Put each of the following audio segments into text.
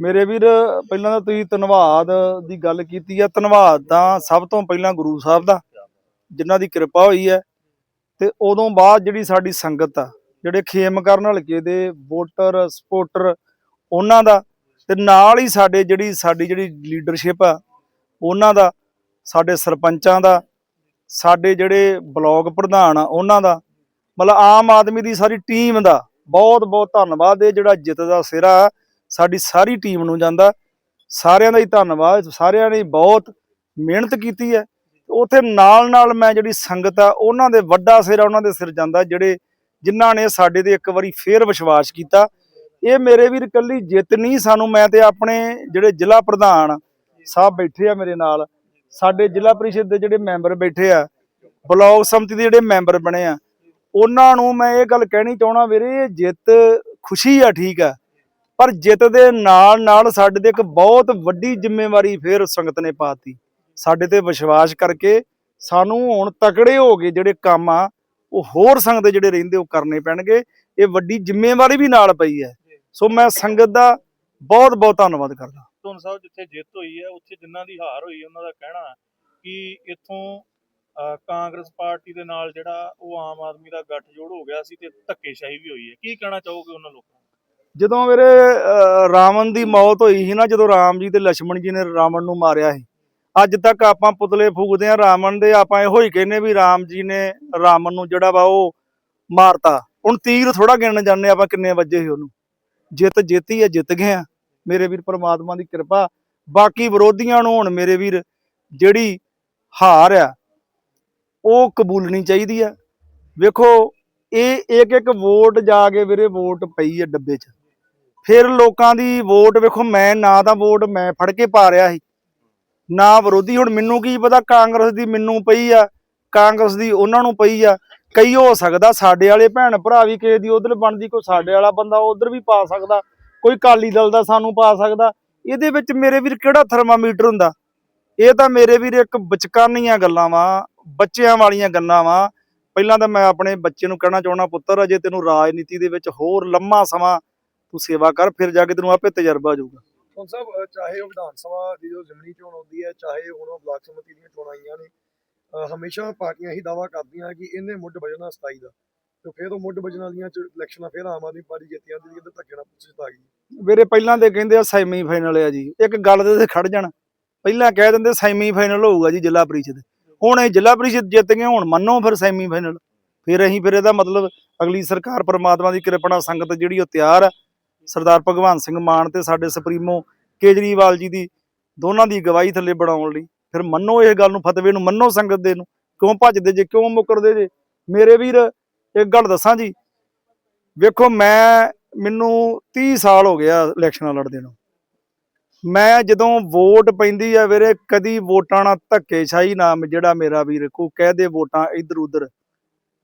ਮੇਰੇ ਵੀਰ, ਪਹਿਲਾਂ ਤਾਂ ਤੁਸੀਂ ਧੰਨਵਾਦ ਦੀ ਗੱਲ ਕੀਤੀ ਆ। ਧੰਨਵਾਦ ਤਾਂ ਸਭ ਤੋਂ ਪਹਿਲਾਂ ਗੁਰੂ ਸਾਹਿਬ ਦਾ, ਜਿਨ੍ਹਾਂ ਦੀ ਕਿਰਪਾ ਹੋਈ ਹੈ। ਤੇ ਉਦੋਂ ਬਾਅਦ ਜਿਹੜੀ ਸਾਡੀ ਸੰਗਤ ਆ, ਜਿਹੜੇ ਖੇਮ ਕਰਨ ਹਲਕੇ ਦੇ ਵੋਟਰ ਸਪੋਰਟਰ ਉਹਨਾਂ ਦਾ, ਤੇ ਨਾਲ ਹੀ ਸਾਡੇ ਜਿਹੜੀ, ਸਾਡੀ ਜਿਹੜੀ ਲੀਡਰਸ਼ਿਪ ਆ, ਉਹਨਾਂ ਦਾ, ਸਾਡੇ ਸਰਪੰਚਾਂ ਦਾ, ਸਾਡੇ ਜਿਹੜੇ ਬਲਾਕ ਪ੍ਰਧਾਨ ਆ, ਉਹਨਾਂ ਦਾ, ਮਤਲਬ ਆਮ ਆਦਮੀ ਦੀ ਸਾਰੀ ਟੀਮ ਦਾ ਬਹੁਤ ਬਹੁਤ ਧੰਨਵਾਦ। ਇਹ ਜਿਹੜਾ ਜਿੱਤ ਦਾ ਸਿਰਾ ਸਾਡੀ ਸਾਰੀ ਟੀਮ ਨੂੰ ਜਾਂਦਾ। ਸਾਰਿਆਂ ਦਾ ਹੀ ਧੰਨਵਾਦ, ਸਾਰਿਆਂ ਨੇ ਬਹੁਤ ਮਿਹਨਤ ਕੀਤੀ ਹੈ। ਉਥੇ ਨਾਲ ਨਾਲ ਮੈਂ ਜਿਹੜੀ ਸੰਗਤ ਆ, ਉਹਨਾਂ ਦੇ ਵੱਡਾ ਸਿਰ ਉਹਨਾਂ ਦੇ ਸਿਰ ਜਾਂਦਾ, ਜਿਹੜੇ ਜਿਨ੍ਹਾਂ ਨੇ ਸਾਡੇ ਤੇ ਇੱਕ ਵਾਰੀ ਫੇਰ ਵਿਸ਼ਵਾਸ ਕੀਤਾ। ਇਹ ਮੇਰੇ ਵੀਰ ਕੱਲੀ ਜਿੱਤ ਨਹੀਂ, ਸਾਨੂੰ ਮੈਂ ਤੇ ਆਪਣੇ ਜਿਹੜੇ ਜ਼ਿਲ੍ਹਾ ਪ੍ਰਧਾਨ ਸਾਹਿਬ ਬੈਠੇ ਆ ਮੇਰੇ ਨਾਲ, ਸਾਡੇ ਜ਼ਿਲ੍ਹਾ ਪਰਿਸ਼ਦ ਦੇ ਜਿਹੜੇ ਮੈਂਬਰ ਬੈਠੇ ਆ, ਬਲਾਕ ਸਮਿਤੀ ਦੇ ਜਿਹੜੇ ਮੈਂਬਰ ਬਣੇ ਆ, ਉਹਨਾਂ ਨੂੰ ਮੈਂ ਇਹ ਗੱਲ ਕਹਿਣੀ ਚਾਹਣਾ ਵੀਰੇ, ਇਹ ਜਿੱਤ ਖੁਸ਼ੀ ਆ, ਠੀਕ ਆ। ਪਰ ਜਿੱਤ ਦੇ ਨਾਲ ਨਾਲ ਸਾਡੇ ਤੇ ਇੱਕ ਬਹੁਤ ਵੱਡੀ ਜ਼ਿੰਮੇਵਾਰੀ ਫੇਰ ਸੰਗਤ ਨੇ ਪਾਤੀ। ਸਾਡੇ ਤੇ ਵਿਸ਼ਵਾਸ ਕਰਕੇ ਸਾਨੂੰ ਹੁਣ ਤਕੜੇ ਹੋ ਕੇ ਜਿਹੜੇ ਕੰਮ ਆ ਉਹ ਹੋਰ ਸੰਗਤ ਜਿਹੜੇ ਰਹਿੰਦੇ ਉਹ ਕਰਨੇ ਪੈਣਗੇ। ਇਹ ਵੱਡੀ ਜ਼ਿੰਮੇਵਾਰੀ ਵੀ ਨਾਲ ਪਈ ਹੈ। ਸੋ ਮੈਂ ਸੰਗਤ ਦਾ ਬਹੁਤ ਬਹੁਤ ਧੰਨਵਾਦ ਕਰਦਾ। ਧੁੰਨ ਸਾਹਿਬ ਜਿੱਥੇ ਜਿੱਤ ਹੋਈ ਹੈ ਉੱਥੇ ਜਿਨ੍ਹਾਂ ਦੀ ਹਾਰ ਹੋਈ ਉਹਨਾਂ ਦਾ ਕਹਿਣਾ ਕਿ ਇੱਥੋਂ ਕਾਂਗਰਸ ਪਾਰਟੀ ਦੇ ਨਾਲ ਜਿਹੜਾ ਉਹ ਆਮ ਆਦਮੀ ਦਾ ਗੱਠਜੋੜ ਹੋ ਗਿਆ ਸੀ ਤੇ ਧੱਕੇਸ਼ਾਹੀ ਵੀ ਹੋਈ ਹੈ। ਕੀ ਕਹਿਣਾ ਚਾਹੋਗੇ ਉਹਨਾਂ ਲੋਕਾਂ ਜਦੋਂ ਮੇਰੇ ਰਾਵਣ ਦੀ ਮੌਤ ਹੋਈ ਸੀ ਨਾ, ਜਦੋਂ ਰਾਮ ਜੀ ਤੇ ਲక్ష్మణ ਜੀ ਨੇ ਰਾਵਣ ਨੂੰ ਮਾਰਿਆ ਸੀ, ਅੱਜ ਤੱਕ ਆਪਾਂ ਪੁਤਲੇ ਫੂਕਦੇ ਆ ਰਾਵਣ ਦੇ, ਆਪਾਂ ਇਹੋ ਹੀ ਕਹਿੰਨੇ ਵੀ ਰਾਮ ਜੀ ਨੇ ਰਾਵਣ ਨੂੰ ਜਿਹੜਾ ਵਾ ਉਹ ਮਾਰਤਾ। ਹੁਣ ਤੀਰ ਥੋੜਾ ਗਿਣਨ ਜਾਂਦੇ ਆਪਾਂ ਕਿੰਨੇ ਵੱਜੇ ਸੀ ਉਹਨੂੰ। ਜਿੱਤ ਜਿੱਤੀ ਹੈ, ਜਿੱਤ ਗਏ ਆ ਮੇਰੇ ਵੀਰ ਪਰਮਾਤਮਾ ਦੀ ਕਿਰਪਾ। ਬਾਕੀ ਵਿਰੋਧੀਆਂ ਨੂੰ ਹੁਣ ਮੇਰੇ ਵੀਰ, ਜਿਹੜੀ ਹਾਰ ਆ, ਉਹ ਕਬੂਲਣੀ ਚਾਹੀਦੀ ਆ। ਵੇਖੋ, ਇਹ ਇੱਕ ਇੱਕ ਵੋਟ ਜਾ ਕੇ ਵੀਰੇ ਵੋਟ ਪਈ ਆ ਡੱਬੇ 'ਚ। ਫਿਰ ਲੋਕਾਂ ਦੀ ਵੋਟ ਵੇਖੋ, ਮੈਂ ਨਾ ਤਾਂ ਵੋਟ ਮੈਂ ਫੜ ਕੇ ਪਾ ਰਿਹਾ ਸੀ। ਨਾ ਵਿਰੋਧੀ, ਹੁਣ ਮੈਨੂੰ ਕੀ ਪਤਾ ਕਾਂਗਰਸ ਦੀ ਮੈਨੂੰ ਪਈ ਆ, ਕਾਂਗਰਸ ਦੀ ਉਹਨਾਂ ਨੂੰ ਪਈ ਆ। ਕਈ ਹੋ ਸਕਦਾ ਸਾਡੇ ਵਾਲੇ ਭੈਣ ਭਰਾ ਵੀ ਕਿਸੇ ਦੀ ਉਧਰ ਬਣਦੀ, ਕੋਈ ਸਾਡੇ ਵਾਲਾ ਬੰਦਾ ਉਧਰ ਵੀ ਪਾ ਸਕਦਾ, ਕੋਈ ਕਾਲੀ ਦਲ ਦਾ ਸਾਨੂੰ ਪਾ ਸਕਦਾ। ਇਹਦੇ ਵਿੱਚ ਮੇਰੇ ਵੀਰ ਕਿਹੜਾ ਥਰਮਾਮੀਟਰ ਹੁੰਦਾ? ਇਹ ਤਾਂ ਮੇਰੇ ਵੀਰ ਇੱਕ ਬਚਕਾਨੀਆਂ ਗੱਲਾਂ ਵਾ, ਬੱਚਿਆਂ ਵਾਲੀਆਂ ਗੱਲਾਂ ਵਾ। ਪਹਿਲਾਂ ਤਾਂ ਮੈਂ ਆਪਣੇ ਬੱਚੇ ਨੂੰ ਕਹਿਣਾ ਚਾਹਣਾ ਪੁੱਤਰ, ਅਜੇ ਤੈਨੂੰ ਰਾਜਨੀਤੀ ਦੇ ਵਿੱਚ ਹੋਰ ਲੰਮਾ ਸਮਾਂ ਤੂੰ ਸੇਵਾ ਕਰ ਫਿਰ ਜਾ ਕੇ ਤੈਨੂੰ ਆਪੇ ਤਜਰਬਾ ਆ ਜਾਊਗਾ। ਹੁਣ ਸਾਹਿਬ ਅਹ ਚਾਹੇ ਉਹ ਵਿਧਾਨ ਸਭਾ ਦੀ ਜੋ ਜ਼ਮਨੀ ਚੋਣ ਆਉਂਦੀ ਹੈ ਚਾਹੇ ਹੁਣ ਉਹ ਬਲਾਕ ਸਮਿਤੀ ਦੀਆਂ ਚੋਣਾਂ ਆਈਆਂ ਨੇ ਅਹ ਹਮੇਸ਼ਾ ਪਾਰਟੀਆਂ ਹੀ ਦਾਵਾ ਕਰਦੀਆਂ ਕਿ ਇਹਨੇ ਮੁੱਢ ਵਜਣਾ 27 ਦਾ। ਤੇ ਫਿਰ ਉਹ ਮੁੱਢ ਵਜਣ ਵਾਲੀਆਂ ਚ ਇਲੈਕਸ਼ਨਾਂ ਫਿਰ ਆਮ ਆਦਮੀ ਪਾਰਟੀ ਜਿੱਤ ਜਾਂਦੀ ਹੈ ਤੇ ਧੱਕੇ ਨਾਲ ਪੁੱਛ ਜਿੱਤ ਗਈ। ਵੀਰੇ ਪਹਿਲਾਂ ਤੇ ਕਹਿੰਦੇ ਆ ਸੈਮੀ ਫਾਈਨਲ ਆ ਜੀ। ਇੱਕ ਗੱਲ ਦੇ ਤੇ ਖੜ ਜਾਣ। ਪਹਿਲਾਂ ਕਹਿ ਦਿੰਦੇ ਸੈਮੀ ਫਾਈਨਲ ਹੋਊਗਾ ਜੀ ਜ਼ਿਲ੍ਹਾ ਪਰਿਸ਼ਦ। ਹੁਣ ਇਹ ਜ਼ਿਲ੍ਹਾ ਪਰਿਸ਼ਦ ਜਿੱਤ ਗਏ ਹੁਣ ਮੰਨੋ ਫਿਰ ਸੈਮੀ ਫਾਈਨਲ ਫਿਰ ਅਸੀਂ ਫਿਰ ਇਹਦਾ ਮਤਲਬ ਅਗਲੀ ਸਰਕਾਰ ਪਰਮਾਤਮਾ ਦੀ ਕਿਰਪਾ ਨਾਲ ਸੰਗਤ ਜਿਹੜੀ ਉਹ ਤਿਆਰ ਆ। ਸਰਦਾਰ ਭਗਵੰਤ ਸਿੰਘ ਮਾਨ ਤੇ ਸਾਡੇ ਸੁਪਰੀਮੋ ਕੇਜਰੀਵਾਲ ਜੀ ਦੀ ਦੋਨਾਂ ਦੀ ਗਵਾਹੀ ਥੱਲੇ ਬਣਾਉਣ ਲਈ। ਫਿਰ ਮੰਨੋ ਇਹ ਗੱਲ ਨੂੰ, ਫਤਵੇ ਨੂੰ, ਮੰਨੋ ਸੰਗਤ ਦੇ ਨੂੰ। ਕਿਉਂ ਭੱਜਦੇ ਜੇ, ਕਿਉਂ ਮੁਕਰਦੇ ਜੇ? ਮੇਰੇ ਵੀਰ, ਇੱਕ ਗੱਲ ਦੱਸਾਂ ਜੀ। ਵੇਖੋ, ਮੈਂ, ਮੈਨੂੰ 30 ਸਾਲ ਹੋ ਗਿਆ ਇਲੈਕਸ਼ਨਾਂ ਲੜਦੇ ਨੂੰ। ਮੈਂ ਜਦੋਂ ਵੋਟ ਪੈਂਦੀ ਆ ਵੀਰੇ, ਕਦੀ ਵੋਟਾਂ ਨਾਲ ਧੱਕੇਸ਼ਾਹੀ ਨਾਮ ਜਿਹੜਾ ਮੇਰਾ ਵੀਰ ਕੋ ਕਹਿ ਦੇ ਵੋਟਾਂ ਇੱਧਰ ਉੱਧਰ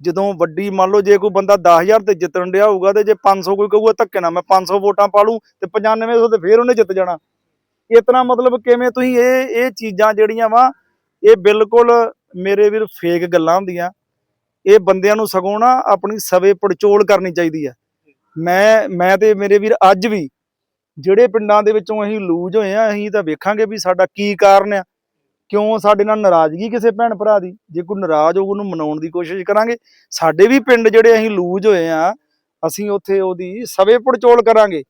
ਜਦੋਂ ਵੱਡੀ ਮੰਨ ਲਓ ਜੇ ਕੋਈ ਬੰਦਾ 10000 ਤੇ ਜਿੱਤਣ ਡਿਆ ਹੋਊਗਾ ਤੇ ਜੇ 500 ਕੋਈ ਕਹੂਗਾ ਧੱਕੇ ਨਾ ਮੈਂ 500 ਵੋਟਾਂ ਪਾ ਲੂੰ ਤੇ 9500 ਤੇ ਫੇਰ ਉਹਨੇ ਜਿੱਤ ਜਾਣਾ। ਇਤਨਾ ਮਤਲਬ ਕਿਵੇਂ ਤੁਸੀਂ ਇਹ ਇਹ ਚੀਜ਼ਾਂ ਜਿਹੜੀਆਂ ਵਾ, ਇਹ ਬਿਲਕੁਲ ਮੇਰੇ ਵੀਰ ਫੇਕ ਗੱਲਾਂ ਹੁੰਦੀਆਂ। ਇਹ ਬੰਦਿਆਂ ਨੂੰ ਸਗੋਂ ਨਾ ਆਪਣੀ ਸਵੇ ਪੜਚੋਲ ਕਰਨੀ ਚਾਹੀਦੀ ਹੈ ਮੈਂ ਮੈਂ ਤੇ ਮੇਰੇ ਵੀਰ ਅੱਜ ਵੀ ਜਿਹੜੇ ਪਿੰਡਾਂ ਦੇ ਵਿੱਚੋਂ ਅਸੀਂ ਲੂਜ ਹੋਏ ਆ, ਅਸੀਂ ਤਾਂ ਵੇਖਾਂਗੇ ਵੀ ਸਾਡਾ ਕੀ ਕਾਰਨ ਆ। ਕਿਉਂ ਸਾਡੇ ਨਾਲ ਨਾਰਾਜ਼ਗੀ ਕਿਸੇ ਭੈਣ ਭਰਾ ਦੀ? ਜੇ ਕੋਈ ਨਾਰਾਜ਼ ਹੋਊ, ਉਹਨੂੰ ਮਨਾਉਣ ਦੀ ਕੋਸ਼ਿਸ਼ ਕਰਾਂਗੇ। ਸਾਡੇ ਵੀ ਪਿੰਡ ਜਿਹੜੇ ਅਸੀਂ ਲੂਜ ਹੋਏ ਆ, ਅਸੀਂ ਉੱਥੇ ਉਹਦੀ ਸਵੇ ਪੜਚੋਲ ਕਰਾਂਗੇ।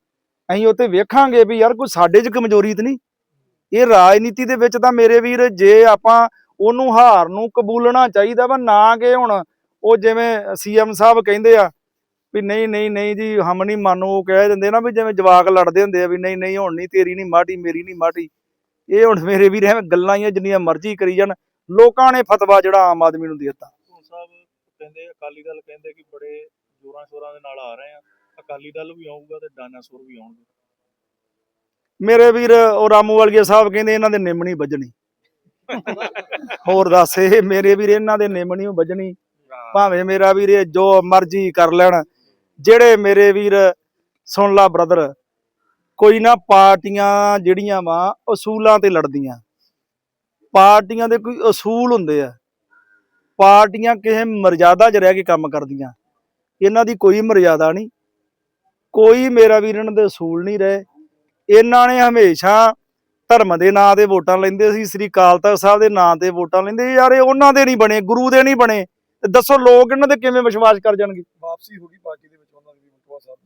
ਅਸੀਂ ਉੱਥੇ ਵੇਖਾਂਗੇ ਵੀ ਯਾਰ ਕੋਈ ਸਾਡੇ 'ਚ ਕਮਜ਼ੋਰੀ ਤਾਂ ਨਹੀਂ। ਇਹ ਰਾਜਨੀਤੀ ਦੇ ਵਿੱਚ ਤਾਂ ਮੇਰੇ ਵੀਰ ਜੇ ਆਪਾਂ ਉਹਨੂੰ ਹਾਰ ਨੂੰ ਕਬੂਲਣਾ ਚਾਹੀਦਾ ਵਾ, ਨਾ ਕਿ ਹੁਣ ਉਹ ਜਿਵੇਂ ਸੀਐਮ ਸਾਹਿਬ ਕਹਿੰਦੇ ਆ ਵੀ ਨਹੀਂ ਨਹੀਂ ਨਹੀਂ ਜੀ, ਹਮ ਨਹੀਂ ਮਾਨੋ, ਉਹ ਕਹਿ ਦਿੰਦੇ ਨਾ ਵੀ ਜਿਵੇਂ ਜਵਾਕ ਲੜਦੇ ਹੁੰਦੇ ਆ ਵੀ ਨਹੀਂ ਨਹੀਂ, ਹੁਣ ਨਹੀਂ, ਤੇਰੀ ਨਹੀਂ ਮਾਟੀ, ਮੇਰੀ ਨਹੀਂ ਮਾਟੀ। ਇਹ ਹੁਣ ਮੇਰੇ ਵੀਰ ਐਵੇਂ ਗੱਲਾਂ ਹੀ ਜਿੰਨੀਆਂ ਮਰਜ਼ੀ ਕਰੀ ਜਾਣ। ਲੋਕਾਂ ਨੇ ਫਤਵਾ ਜਿਹੜਾ ਆਮ ਆਦਮੀ ਨੂੰ ਦੇ ਦਿੱਤਾ ਸਾਹਿਬ ਕਹਿੰਦੇ ਅਕਾਲੀ ਦਲ ਕਹਿੰਦੇ ਕਿ ਬੜੇ ਜੋਰਾਂ ਸ਼ੋਰਾਂ ਦੇ ਨਾਲ ਆ ਰਹੇ ਆ। ਅਕਾਲੀ ਦਲ ਵੀ ਆਊਗਾ ਤੇ ਡਾਇਨਾਸੌਰ ਵੀ ਆਉਣਗੇ। ਮੇਰੇ ਵੀਰ ਉਹ ਰਾਮੂ ਵਾਲੀਆ ਸਾਹਿਬ ਕਹਿੰਦੇ ਇਹਨਾਂ ਦੇ ਨਿੰਮ ਨਹੀਂ ਵੱਜਣੀ। ਹੋਰ ਦੱਸ ਇਹ ਮੇਰੇ ਵੀਰ ਇਹਨਾਂ ਦੇ ਨਿੰਮ ਨਹੀਂ ਵੱਜਣੀ। ਭਾਵੇਂ ਮੇਰਾ ਵੀਰ ਜੋ ਮਰਜ਼ੀ ਕਰ ਲੈਣ। ਜਿਹੜੇ ਮੇਰੇ ਵੀਰ ਸੁਣ ਲਾ ਬ੍ਰਦਰ ਕੋਈ ਨਾ ਪਾਰਟੀਆਂ ਜਿਹੜੀਆਂ ਵਾ, ਅਸੂਲਾਂ ਤੇ ਲੜਦੀਆਂ। ਪਾਰਟੀਆਂ ਦੇ ਕੋਈ ਅਸੂਲ ਹੁੰਦੇ ਆ। ਪਾਰਟੀਆਂ ਕਿਸੇ ਮਰਜ਼ਾਦਾ 'ਚ ਰਹਿ ਕੇ ਕੰਮ ਕਰਦੀਆਂ। ਇਹਨਾਂ ਦੀ ਕੋਈ ਮਰਜ਼ਾਦਾ ਨਹੀਂ। ਕੋਈ ਮੇਰਾ ਵੀਰ ਇਹਨਾਂ ਦੇ ਅਸੂਲ ਨਹੀਂ ਰਹੇ। ਇਹਨਾਂ ਨੇ ਹਮੇਸ਼ਾ ਧਰਮ ਦੇ ਨਾਂ ਤੇ ਵੋਟਾਂ ਲੈਂਦੇ ਸੀ, ਸ੍ਰੀ ਅਕਾਲ ਤਖਤ ਸਾਹਿਬ ਦੇ ਨਾਂ ਤੇ ਵੋਟਾਂ ਲੈਂਦੇ ਯਾਰ ਇਹ ਉਹਨਾਂ ਦੇ ਨਹੀਂ ਬਣੇ, ਗੁਰੂ ਦੇ ਨਹੀਂ ਬਣੇ। ਦੱਸੋ ਲੋਕ ਇਹਨਾਂ ਤੇ ਕਿਵੇਂ ਵਿਸ਼ਵਾਸ ਕਰ ਜਾਣਗੇ? ਵਾਪਸੀ ਹੋ ਗਈ ਪਾਰਟੀ ਦੇ ਵਿੱਚ ਉਹਨਾਂ ਦੀ ਬਟੂਆ ਸਾਹਿਬ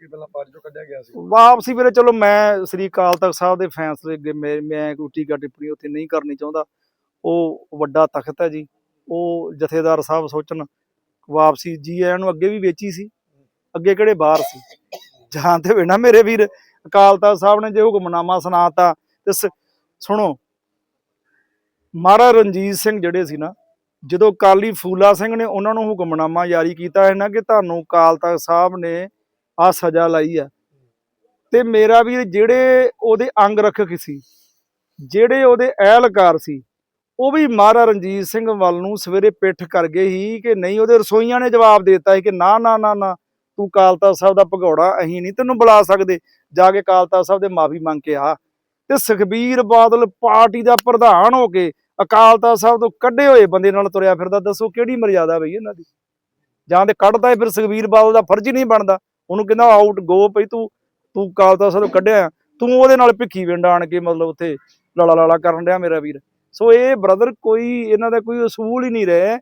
ਦੀ ਪਹਿਲਾਂ ਪਾਰਟੀ ਚੋਂ ਕੱਢਿਆ ਗਿਆ ਸੀ। ਵਾਪਸੀ ਵੀਰੇ ਚਲੋ ਮੈਂ ਸ੍ਰੀ ਅਕਾਲ ਤਖਤ ਸਾਹਿਬ ਦੇ ਫੈਸਲੇ ਅੱਗੇ ਮੈਂ ਮੈਂ ਕੋਈ ਟੀਕਾ ਟਿੱਪਣੀ ਉੱਥੇ ਨਹੀਂ ਕਰਨੀ ਚਾਹੁੰਦਾ। ਉਹ ਵੱਡਾ ਤਖਤ ਹੈ ਜੀ, ਉਹ ਜਥੇਦਾਰ ਸਾਹਿਬ ਸੋਚਣ, ਵਾਪਸੀ ਜੀ ਆਇਆਂ ਨੂੰ ਅੱਗੇ ਵੀ ਵੇਚੀ ਸੀ, ਅੱਗੇ ਕਿਹੜੇ ਬਾਹਰ ਸੀ? ਜਾਂ ਤੇ ਨਾ ਮੇਰੇ ਵੀਰ, ਅਕਾਲ ਤਖਤ ਸਾਹਿਬ ਨੇ ਜੇ ਹੁਕਮਨਾਮਾ ਸੁਣਾਤਾ, ਤੇ ਸ- ਸੁਣੋ, ਮਹਾਰਾਜ ਰਣਜੀਤ ਸਿੰਘ ਜਿਹੜੇ ਸੀ ਨਾ, ਜਦੋਂ ਕਾਲੀ ਫੂਲਾ ਸਿੰਘ ਨੇ ਉਹਨਾਂ ਨੂੰ ਹੁਕਮਨਾਮਾ ਜਾਰੀ ਕੀਤਾ ਹੈ ਨਾ ਕਿ ਤੁਹਾਨੂੰ ਅਕਾਲ ਤਖਤ ਸਾਹਿਬ ਨੇ ਆ ਸਜ਼ਾ ਲਾਈ ਆ। ਤੇ ਮੇਰਾ ਵੀ ਜਿਹੜੇ ਉਹਦੇ ਅੰਗ ਰੱਖਕ ਸੀ, ਜਿਹੜੇ ਉਹਦੇ ਅਹਿਲਕਾਰ ਸੀ, ਉਹ ਵੀ ਮਹਾਰਾਜਾ ਰਣਜੀਤ ਸਿੰਘ ਵੱਲ ਨੂੰ ਸਵੇਰੇ ਪਿੱਠ ਕਰ ਗਏ ਸੀ ਕਿ ਨਹੀਂ, ਉਹਦੇ ਰਸੋਈਆਂ ਨੇ ਜਵਾਬ ਦੇ ਦਿੱਤਾ ਸੀ ਕਿ ਨਾ ਨਾ ਨਾ ਨਾ, ਤੂੰ ਕਾਲਤਾ ਸਾਹਿਬ ਦਾ ਭਗੌੜਾ ਅਸੀਂ ਨਹੀਂ ਤੈਨੂੰ ਬੁਲਾ ਸਕਦੇ। ਜਾ ਕੇ ਕਾਲਤਾ ਸਾਹਿਬ ਦੇ ਮਾਫੀ ਮੰਗ ਕੇ ਆ। ਤੇ ਸੁਖਬੀਰ ਬਾਦਲ ਪਾਰਟੀ ਦਾ ਪ੍ਰਧਾਨ ਹੋ ਕੇ ਅਕਾਲ ਤਖਤ ਸਾਹਿਬ ਤੋਂ ਕੱਢੇ ਹੋਏ ਬੰਦੇ ਨਾਲ ਤੁਰਿਆ ਫਿਰਦਾ। ਦੱਸੋ ਕਿਹੜੀ ਮਰਿਆਦਾ ਬਈ ਇਹਨਾਂ ਦੀ? ਜਾਂ ਤੇ ਕੱਢਦਾ ਏ ਫਿਰ ਸੁਖਬੀਰ ਬਾਦਲ ਦਾ ਫਰਜ਼ ਹੀ ਨਹੀਂ ਬਣਦਾ। ਉਹਨੂੰ ਕਹਿੰਦਾ ਆਊਟ ਗੋ ਭਈ ਤੂੰ ਤੂੰ ਅਕਾਲ ਤਖਤ ਸਾਹਿਬ ਕੱਢਿਆ। ਤੂੰ ਉਹਦੇ ਨਾਲ ਭਿੱਖੀ ਵਿੰਡ ਆਣ ਕੇ ਮਤਲਬ ਉੱਥੇ ਲਾਲਾ ਲਾਲਾ ਕਰਨ ਡਿਆ ਮੇਰਾ ਵੀਰ। ਸੋ ਇਹ ਬ੍ਰਦਰ ਕੋਈ ਇਹਨਾਂ ਦਾ ਕੋਈ ਅਸੂਲ ਹੀ ਨਹੀਂ ਰਹੇ।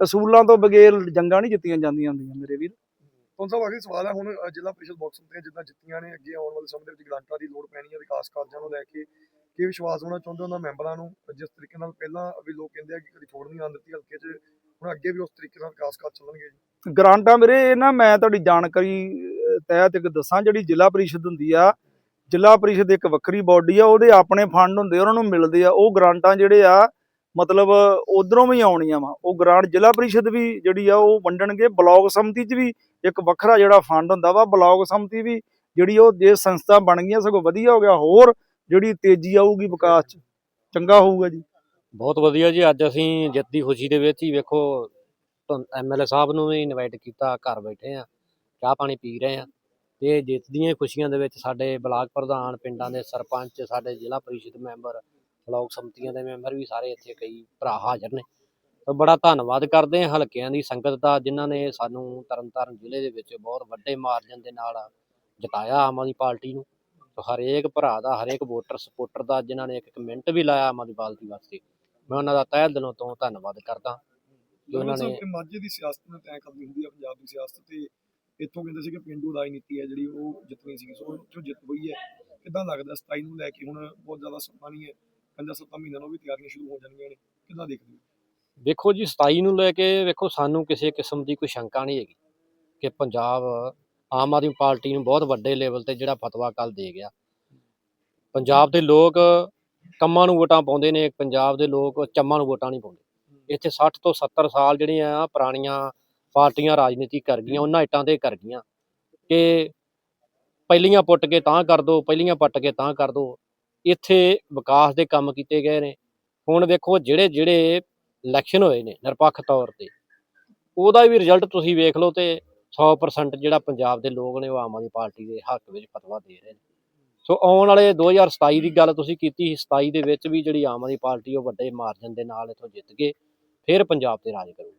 ਅਸੂਲਾਂ ਤੋਂ ਬਗੈਰ ਜੰਗਾਂ ਨਹੀਂ ਜਿੱਤੀਆਂ ਜਾਂਦੀਆਂ ਹੁੰਦੀਆਂ ਮੇਰੇ ਵੀਰ। ਤੁਹਾਨੂੰ ਸਭ ਆਖਰੀ ਸਵਾਲ ਹੈ, ਹੁਣ ਜ਼ਿਲ੍ਹਾ ਪ੍ਰੀਸ਼ਦ ਬਾਕਸ ਤੇ ਜਿੱਦਾਂ ਜਿੱਤੀਆਂ ਨੇ, ਅੱਗੇ ਆਉਣ ਵਾਲੇ ਸਮੇਂ ਦੇ ਵਿੱਚ ਗ੍ਰਾਂਟਾਂ ਦੀ ਲੋੜ ਪੈਣੀ ਹੈ ਵਿਕਾਸ ਕਾਰਜਾਂ ਨੂੰ ਲੈ ਕੇ। ਕੀ ਵਿਸ਼ਵਾਸ ਹੋਣਾ ਚਾਹੁੰਦੇ ਉਹਨਾਂ ਮੈਂਬਰਾਂ ਨੂੰ? ਜਿਸ ਤਰੀਕੇ ਨਾਲ ਪਹਿਲਾਂ ਵੀ ਲੋਕ ਕਹਿੰਦੇ ਆ ਕਿ ਕਦੀ ਥੋੜ ਨਹੀਂ ਆਉਣ ਦਿੱਤੀ, ਹਲਕੇ 'ਚ ਹੁਣ ਅੱਗੇ ਵੀ ਉਸ ਤਰੀਕੇ ਨਾਲ ਵਿਕਾਸ ਕਾਰਜ ਚੱਲਣਗੇ ਜੀ। ਗ੍ਰਾਂਟਾਂ ਵੀਰੇ ਇਹ ਨਾ ਮੈਂ ਤੁਹਾਡੀ ਜਾਣਕਾਰੀ ਤਹਿਤ ਇੱਕ ਦੱਸਾਂ ਜਿਹੜੀ ਜ਼ਿਲ੍ਹਾ ਪ੍ਰੀਸ਼ਦ ਹੁੰਦੀ ਆ ਜ਼ਿਲ੍ਹਾ ਪ੍ਰੀਸ਼ਦ ਇੱਕ ਵੱਖਰੀ ਬਾਡੀ ਆ ਉਹਦੇ ਆਪਣੇ ਫੰਡ ਹੁੰਦੇ ਆ, ਉਹਨਾਂ ਨੂੰ ਮਿਲਦੇ ਆ ਉਹ ਗ੍ਰਾਂਟਾਂ ਜਿਹੜੇ ਆ ਮਤਲਬ ਉਧਰੋਂ ਵੀ ਆਉਣੀਆਂ ਵਾ ਉਹ ਗ੍ਰਾਂਟ ਜ਼ਿਲ੍ਹਾ ਪ੍ਰੀਸ਼ਦ ਵੀ ਜਿਹੜੀ ਆ ਉਹ ਵੰਡਣਗੇ ਬਲਾਕ ਸਮਤੀ 'ਚ ਵੀ ਇੱਕ ਵੱਖਰਾ ਜਿਹੜਾ ਫੰਡ ਹੁੰਦਾ ਵਾ ਬਲਾਕ ਸੰਮਤੀ ਵੀ ਜਿਹੜੀ ਉਹ ਜੇ ਸੰਸਥਾ ਬਣ ਗਈਆਂ ਸਗੋਂ ਵਧੀਆ ਹੋ ਗਿਆ ਹੋਰ ਜਿਹੜੀ ਤੇਜ਼ੀ ਆਊਗੀ ਵਿਕਾਸ 'ਚ ਚੰਗਾ ਹੋਊਗਾ ਜੀ। ਬਹੁਤ ਵਧੀਆ ਜੀ ਅੱਜ ਅਸੀਂ ਜਿੱਤ ਦੀ ਖੁਸ਼ੀ ਦੇ ਵਿੱਚ ਹੀ ਵੇਖੋ ਐਮਐਲਏ ਸਾਹਿਬ ਨੂੰ ਵੀ ਇਨਵਾਈਟ ਕੀਤਾ, ਘਰ ਬੈਠੇ ਆ, ਚਾਹ ਪਾਣੀ ਪੀ ਰਹੇ ਆ ਤੇ ਜਿੱਤ ਦੀਆਂ ਖੁਸ਼ੀਆਂ ਦੇ ਵਿੱਚ ਸਾਡੇ ਬਲਾਕ ਪ੍ਰਧਾਨ, ਪਿੰਡਾਂ ਦੇ ਸਰਪੰਚ, ਸਾਡੇ ਜ਼ਿਲ੍ਹਾ ਪਰਿਸ਼ਦ ਮੈਂਬਰ, ਬਲਾਕ ਸਮਤੀਆਂ ਦੇ ਮੈਂਬਰ ਵੀ ਸਾਰੇ ਇੱਥੇ ਕਈ ਭਰਾ ਹਾਜ਼ਰ ਨੇ। ਤਾਂ ਬੜਾ ਧੰਨਵਾਦ ਕਰਦੇ ਹਾਂ ਹਲਕਿਆਂ ਦੀ ਸੰਗਤ ਦਾ ਜਿਨ੍ਹਾਂ ਨੇ ਸਾਨੂੰ ਤਰਨਤਾਰਨ ਜ਼ਿਲ੍ਹੇ ਦੇ ਵਿੱਚ ਬਹੁਤ ਵੱਡੇ ਮਾਰਜਨ ਦੇ ਨਾਲ ਜਿਤਾਇਆ ਆਮ ਆਦਮੀ ਪਾਰਟੀ ਨੂੰ। ਹਰੇਕ ਭਰਾ ਦਾ, ਹਰੇਕ ਵੋਟਰ ਸਪੋਰਟਰ ਦਾ ਜਿਨ੍ਹਾਂ ਨੇ ਇੱਕ ਇੱਕ ਮਿੰਟ ਵੀ ਲਾਇਆ ਆਮ ਆਦਮੀ ਪਾਰਟੀ ਵਾਸਤੇ, ਮੈਂ ਉਹਨਾਂ ਦਾ ਤਹਿ ਦਿਲੋਂ ਤੋਂ ਧੰਨਵਾਦ ਕਰਦਾ। ਕਿ ਉਹਨਾਂ ਨੇ ਮਾਝੇ ਦੀ ਸਿਆਸਤ ਨੂੰ ਤੈਅ ਕਰਦੀ ਹੁੰਦੀ ਹੈ ਪੰਜਾਬ ਦੀ ਸਿਆਸਤ ਤੇ ਇੱਥੋਂ ਕਹਿੰਦੇ ਸੀ ਕਿ ਪਿੰਡੂ ਰਾਜਨੀਤੀ ਹੈ ਜਿਹੜੀ ਉਹ ਜਿੱਤਣੀ ਸੀ ਸੋ ਜੋ ਜਿੱਤ ਹੋਈ ਹੈ ਕਿਦਾਂ ਲੱਗਦਾ 27 ਨੂੰ ਲੈ ਕੇ ਹੁਣ ਬਹੁਤ ਜ਼ਿਆਦਾ ਸਮਾਂ ਨਹੀਂ ਹੈ ਪੰਜਾਂ ਸੱਤਾਂ ਮਹੀਨਿਆਂ ਨੂੰ ਵੀ ਤਿਆਰੀਆਂ ਸ਼ੁਰੂ ਹੋ ਜਾਣਗੀਆਂ ਨੇ ਕਿੱਦਾਂ ਦੇਖਦੇ ਹੋ? ਵੇਖੋ ਜੀ 27 ਨੂੰ ਲੈ ਕੇ ਵੇਖੋ ਸਾਨੂੰ ਕਿਸੇ ਕਿਸਮ ਦੀ ਕੋਈ ਸ਼ੰਕਾ ਨਹੀਂ ਹੈਗੀ ਕਿ ਪੰਜਾਬ ਆਮ ਆਦਮੀ ਪਾਰਟੀ ਨੂੰ ਬਹੁਤ ਵੱਡੇ ਲੈਵਲ ਤੇ ਜਿਹੜਾ ਫਤਵਾ ਕੱਲ ਦੇ ਗਿਆ। ਪੰਜਾਬ ਦੇ ਲੋਕ ਕੰਮਾਂ ਨੂੰ ਵੋਟਾਂ ਪਾਉਂਦੇ ਨੇ ਪੰਜਾਬ ਦੇ ਲੋਕ ਚੰਮਾਂ ਨੂੰ ਵੋਟਾਂ ਨਹੀਂ ਪਾਉਂਦੇ। ਇੱਥੇ 60 ਤੋਂ 70 ਸਾਲ ਜਿਹੜੀਆਂ ਆ ਪੁਰਾਣੀਆਂ ਪਾਰਟੀਆਂ ਰਾਜਨੀਤੀ ਕਰ ਗਈਆਂ, ਉਹਨਾਂ ਇੱਟਾਂ ਤੇ ਕਰ ਗਈਆਂ। ਕਿ ਪਹਿਲੀਆਂ ਪੁੱਟ ਕੇ ਤਾਂ ਕਰ ਦੋ, ਪਹਿਲੀਆਂ ਪੱਟ ਕੇ ਤਾਂ ਕਰ ਦੋ। ਇੱਥੇ ਵਿਕਾਸ ਦੇ ਕੰਮ ਕੀਤੇ ਗਏ ਨੇ। ਹੁਣ ਵੇਖੋ ਜਿਹੜੇ ਜਿਹੜੇ ਇਲੈਕਸ਼ਨ ਹੋਏ ਨੇ ਨਿਰਪੱਖ ਤੌਰ ਤੇ, ਉਹਦਾ ਵੀ ਰਿਜ਼ਲਟ ਤੁਸੀਂ ਵੇਖ ਲਓ ਤੇ 100% ਜਿਹੜਾ ਪੰਜਾਬ ਦੇ ਲੋਕ ਨੇ ਉਹ ਆਮ ਆਦਮੀ ਪਾਰਟੀ ਦੇ ਹੱਕ ਵਿੱਚ ਫਤਵਾ ਦੇ ਰਹੇ ਨੇ। ਸੋ ਆਉਣ ਵਾਲੇ 2027 ਦੀ ਗੱਲ ਤੁਸੀਂ ਕੀਤੀ ਸੀ 27 ਦੇ ਵਿੱਚ ਵੀ ਜਿਹੜੀ ਆਮ ਆਦਮੀ ਪਾਰਟੀ ਉਹ ਵੱਡੇ ਮਾਰਜਨ ਦੇ ਨਾਲ ਇਥੋਂ ਜਿੱਤ ਗਏ। ਫਿਰ ਪੰਜਾਬ ਤੇ ਰਾਜ ਕਰੂਗਾ।